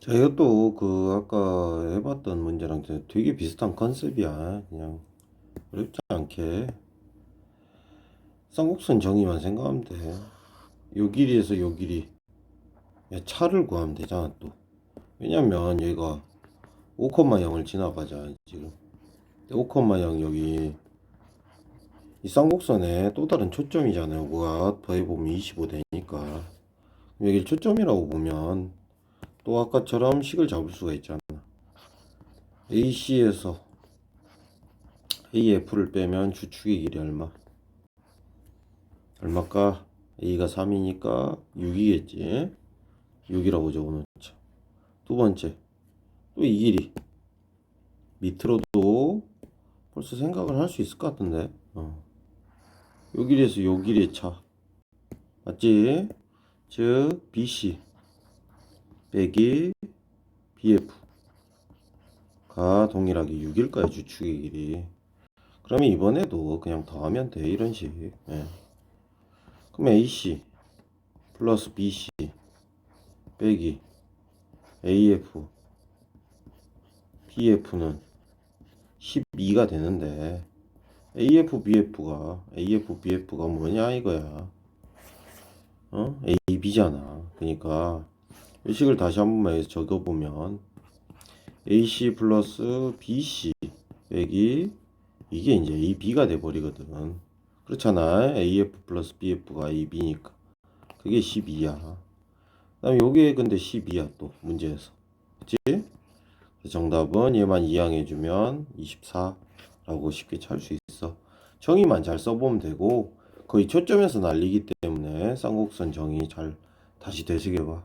자, 이것도 그 아까 해봤던 문제랑 되게 비슷한 컨셉이야. 그냥 어렵지 않게 쌍곡선 정의만 생각하면 돼. 요 길이에서 요 길이 야, 차를 구하면 되잖아 또. 왜냐면 얘가 5,0을 지나가자 지금. 5,0 여기 이 쌍곡선에 또 다른 초점이잖아요. 뭐가 더해보면 25 되니까. 여기를 초점이라고 보면 또 아까처럼 식을 잡을 수가 있잖아. AC에서 AF를 빼면 주축의 길이 얼마? 얼마까? A가 3이니까 6이겠지. 6이라고 적어놓자. 두 번째, 또 이 길이 밑으로도 벌써 생각을 할 수 있을 것 같은데. 어. 요 길에서 요 길의 차. 맞지? 즉 BC 빼기 BF가 동일하게 6일까지 주축의 길이. 그러면 이번에도 그냥 더하면 돼 이런 식. 예. 그럼 AC 플러스 BC 빼기 AF BF는 12가 되는데 AF BF가 AF BF가 뭐냐 이거야. 어? AB잖아. 그러니까 이 식을 다시 한 번만 적어보면 AC 플러스 BC 빼기 이게 이제 AB가 돼버리거든. 그렇잖아. AF 플러스 BF가 AB니까. 그게 12야. 그 다음에 요게 근데 12야 또 문제에서. 그치? 정답은 얘만 이항해주면 24라고 쉽게 찾을 수 있어. 정의만 잘 써보면 되고 거의 초점에서 날리기 때문에 쌍곡선 정의 잘 다시 되새겨봐.